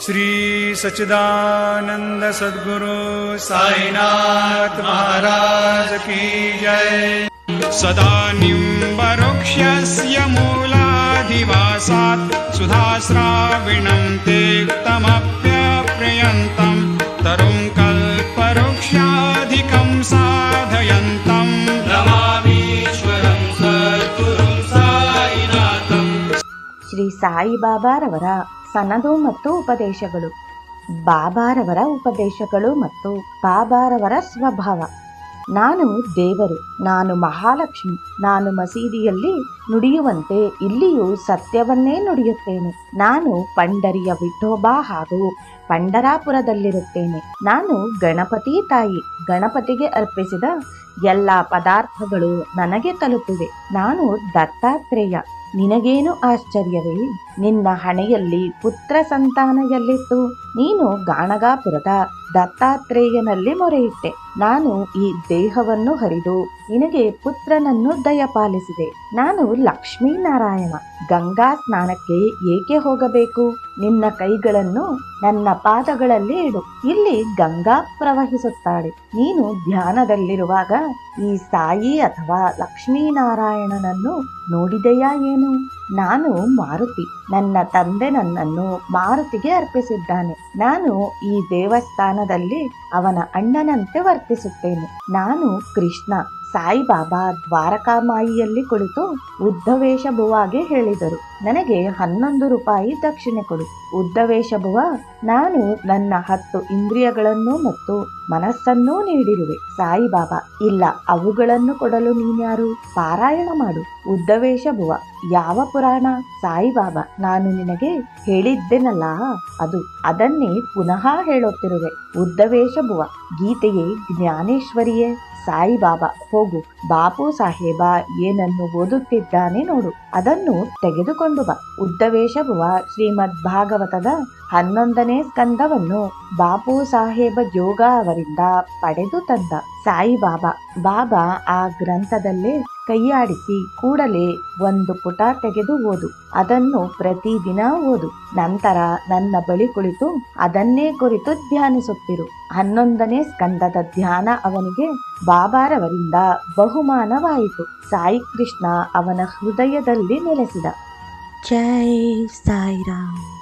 श्री सच्चिदानन्द सद्गुरु की जय। सदा निम्बरुक्षस्य मूलाधिवासात् सुधाश्राविणम् ते तमप्यप्रयन्तम् तरुङ्कल्पक्षाधिकम् साधयन्तम्बीश्वरम् सायिताम् श्री साई बाबारवरा ಸನದು ಮತ್ತು ಉಪದೇಶಗಳು. ಬಾಬಾರವರ ಉಪದೇಶಗಳು ಮತ್ತು ಬಾಬಾರವರ ಸ್ವಭಾವ. ನಾನು ದೇವರು, ನಾನು ಮಹಾಲಕ್ಷ್ಮಿ, ನಾನು ಮಸೀದಿಯಲ್ಲಿ ನುಡಿಯುವಂತೆ ಇಲ್ಲಿಯೂ ಸತ್ಯವನ್ನೇ ನುಡಿಯುತ್ತೇನೆ. ನಾನು ಪಂಡರಿಯ ವಿಠೋಬಾ ಹಾಗೂ ಪಂಡರಾಪುರದಲ್ಲಿರುತ್ತೇನೆ. ನಾನು ಗಣಪತಿ ತಾಯಿ. ಗಣಪತಿಗೆ ಅರ್ಪಿಸಿದ ಎಲ್ಲ ಪದಾರ್ಥಗಳು ನನಗೆ ತಲುಪಿವೆ. ನಾನು ದತ್ತಾತ್ರೇಯ. ನಿನಗೇನು ಆಶ್ಚರ್ಯವೇ ನಿನ್ನ ಹಣೆಯಲ್ಲಿ ಪುತ್ರ ಸಂತಾನ ಎಲ್ಲಿತ್ತು? ನೀನು ಗಾಣಗಾಪುರದ ದತ್ತಾತ್ರೇಯನಲ್ಲಿ ಮೊರೆಯಿಟ್ಟೆ. ನಾನು ಈ ದೇಹವನ್ನು ಹರಿದು ನಿನಗೆ ಪುತ್ರನನ್ನು ದಯಪಾಲಿಸಿದೆ. ನಾನು ಲಕ್ಷ್ಮೀನಾರಾಯಣ. ಗಂಗಾ ಸ್ನಾನಕ್ಕೆ ಏಕೆ ಹೋಗಬೇಕು? ನಿನ್ನ ಕೈಗಳನ್ನು ನನ್ನ ಪಾದಗಳಲ್ಲಿ ಇಡು. ಇಲ್ಲಿ ಗಂಗಾ ಪ್ರವಹಿಸುತ್ತಾಳೆ. ನೀನು ಧ್ಯಾನದಲ್ಲಿರುವಾಗ ಈ ಸಾಯಿ ಅಥವಾ ಲಕ್ಷ್ಮೀನಾರಾಯಣನನ್ನು ನೋಡಿದೆಯಾ ಏನು? ನಾನು ಮಾರುತಿ. ನನ್ನ ತಂದೆ ನನ್ನನ್ನು ಮಾರುತಿಗೆ ಅರ್ಪಿಸಿದ್ದಾನೆ. ನಾನು ಈ ದೇವಸ್ಥಾನದಲ್ಲಿ ಅವನ ಅಣ್ಣನಂತೆ ವರ್ತಿಸುತ್ತೇನೆ. ನಾನು ಕೃಷ್ಣ. ಸಾಯಿಬಾಬಾ ದ್ವಾರಕಾಮಾಯಿಯಲ್ಲಿ ಕುಳಿತು ಉದ್ದವೇಶ ಬುವಾಗೆ ಹೇಳಿದರು. ನನಗೆ ಹನ್ನೊಂದು ರೂಪಾಯಿ ದಕ್ಷಿಣೆ ಕೊಡು. ಉದ್ದವೇಶ ಬುವ, ನಾನು ನನ್ನ ಹತ್ತು ಇಂದ್ರಿಯಗಳನ್ನು ಮತ್ತು ಮನಸ್ಸನ್ನೂ ನೀಡಿರುವೆ. ಸಾಯಿಬಾಬಾ, ಇಲ್ಲ, ಅವುಗಳನ್ನು ಕೊಡಲು ನೀನ್ಯಾರು? ಪಾರಾಯಣ ಮಾಡು. ಉದ್ದವೇಶ ಬುವ, ಯಾವ ಪುರಾಣ? ಸಾಯಿಬಾಬಾ, ನಾನು ನಿನಗೆ ಹೇಳಿದ್ದೆನಲ್ಲ, ಅದು ಅದನ್ನೇ ಪುನಃ ಹೇಳುತ್ತಿರುವೆ. ಉದ್ದವೇಶ ಬುವ, ಗೀತೆಯೇ ಜ್ಞಾನೇಶ್ವರಿಯೇ. ಸಾಯಿಬಾಬಾ ಹೋಗು. ಬಾಪು ಸಾಹೇಬ ಏನನ್ನು ಓದುತ್ತಿದ್ದಾನೆ ನೋಡು. ಅದನ್ನು ತೆಗೆದುಕೊಂಡು ಬಾ. ಉದ್ದವೇಶ ಬುವ ಶ್ರೀಮದ್ ಭಾಗವತದ ಹನ್ನೊಂದನೇ ಸ್ಕಂದವನ್ನು ಬಾಪು ಸಾಹೇಬ ಜೋಗ ಅವರಿಂದ ಪಡೆದು ತಂದ. ಸಾಯಿಬಾಬಾ, ಬಾಬಾ ಆ ಗ್ರಂಥದಲ್ಲೇ ಕೈಯಾಡಿಸಿ ಕೂಡಲೇ ಒಂದು ಪುಟ ತೆಗೆದು ಓದು. ಅದನ್ನು ಪ್ರತಿದಿನ ಓದು. ನಂತರ ನನ್ನ ಬಳಿ ಕುಳಿತು ಅದನ್ನೇ ಕುರಿತು ಧ್ಯಾನಿಸುತ್ತಿರು. ಹನ್ನೊಂದನೇ ಸ್ಕಂದದ ಧ್ಯಾನ ಅವನಿಗೆ ಬಾಬಾರವರಿಂದ ಬಹುಮಾನವಾಯಿತು. ಸಾಯಿ ಕೃಷ್ಣ ಅವನ ಹೃದಯದಲ್ಲಿ ನೆಲೆಸಿದ. ಜೈ ಸಾಯಿರಾಮ್.